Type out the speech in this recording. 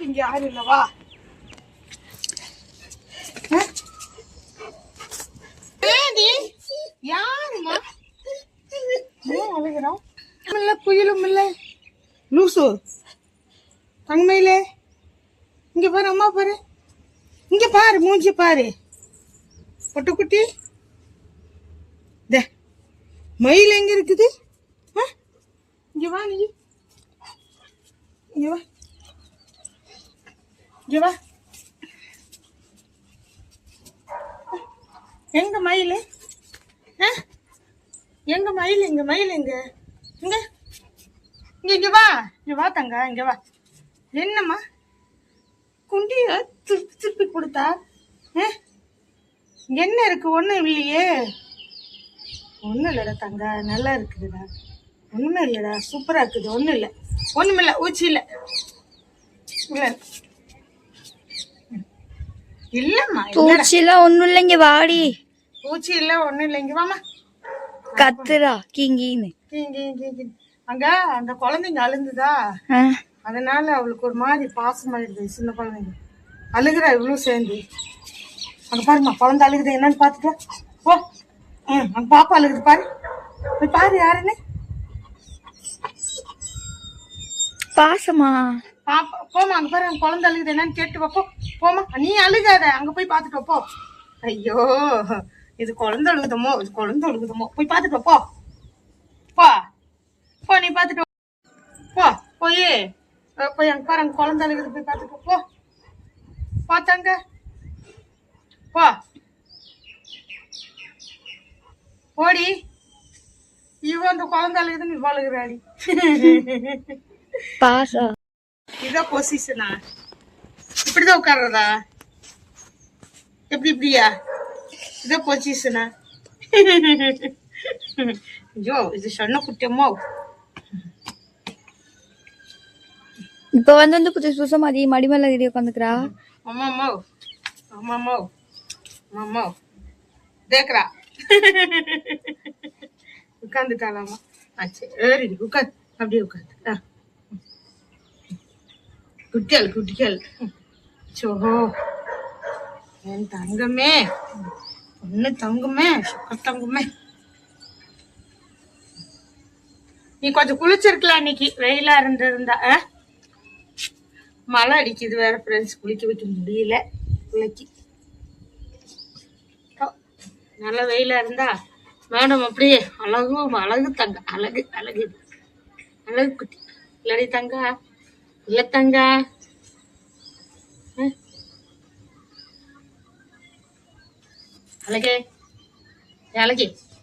உனக்கு இங்க யாரும் இல்லவா? ஏடி யாருமா ஏன் அழுகிறோம்? இல்ல குயிலும் இல்ல. லூசு தங்கமையிலே இங்க பாரு அம்மா பாரு. இங்க பாரு மூஞ்சி பாரு. பொட்டுக்குட்டி. தே மயில் எங்க இருக்குது? ஆ? இங்க வா நீ. இங்க வா. இங்கே வா. எங்க மயில்? ஆ? எங்க மயில்? இங்க மயில் இங்க இங்க. இங்க இங்க வா. இங்க வா தங்க இங்க வா. என்னம்மா? குண்டிய திருப்பி திருப்பி கொடுத்தா? ஆ? என்ன இருக்கு? ஒன்றும் இல்லையே. ஒன்றும் இல்லைடா தங்க நல்லா இருக்குதுடா. ஒன்றுமே இல்லைடா சூப்பராக இருக்குது. ஒன்றும் இல்லை. ஒண்ணும் இல்ல. ஊச்சி இல்லை இல்லை இல்லம்மா இல்லடா. பூச்சிலாம் ஒண்ணும் இல்லைங்க வாடி. பூச்சி இல்ல ஒண்ணும் இல்ல இங்க வாமா கத்துறா கிங்கின்னு. இங்க இங்க அங்க அந்த குழந்தைங்க அழுந்துதா? அதனால அவளுக்கு ஒரு மாதிரி பாசமாயிடுது சின்ன குழந்தைங்க. அழுகுறா இவ்வளவு சேர்ந்து. அங்க பாருமா குழந்தை அழுகுது என்னன்னு பாத்துட்டு. போ. ம் அங்க பாப்பா அழுகுது பாரு. போய் பாரு யாருன்னு பாசமா? பாப்பா போமா அங்க பாரு குழந்தை அழுகுது என்னன்னு கேட்டு வா போ. போமா நீ அழுகாத. அங்க போய் பாத்துட்டு வா, போ. ஐயோ இது குழந்தை அழுகுதமோ? இது குழந்தை அழுகுதமோ? போய் பாத்துட்டு வா, போ. போ. போ நீ பாத்துட்டு வா. போ போய். போய் அங்க பாரு அங்க குழந்தை அழுகுது. போய் பாத்துட்டு வா, போ பாத்தாங்க போ. போடி. இவ அந்த குழந்தை அழுகுதுன்னு இவ அழுகுறாடி பாசா இதான் பொசிஷனா இப்படிதான் உட்கார்றதா? எப்படி இப்படியா? இதான் பொசிஷனா ஐயோ இது சொன்ன குட்டியம்மோ இப்ப வந்து வந்து புதுசு புதுசா மதி மடி மேல ஏறி உட்காந்துக்கிறா அம்மாமோ அம்மாமோ அம்மாமோ தேக்குறா. உட்காந்துட்டாலாமா ஆ சரி ஏறிடி உட்காந்து அப்படியே உட்காந்து குட்டியால் குட்டியால் சோஹோ என் தங்கமே. ஒண்ணு தங்குமே சுக்க தங்குமே. நீ கொஞ்சம் குளிச்சிருக்கலாம் இன்னைக்கு. வெயிலா இருந்திருந்தா ஆ? மழை அடிக்குது வேற ஃப்ரெண்ட்ஸ் குளிக்க வைக்க முடியல பிள்ளைக்கு. நல்ல வெயிலா இருந்தா மேடம் அப்படியே அழகு அழகு தங்க அழகு அழகு. அழகு குட்டி. இல்லடி தங்கா இல்லை தங்கா. அழகே அழகே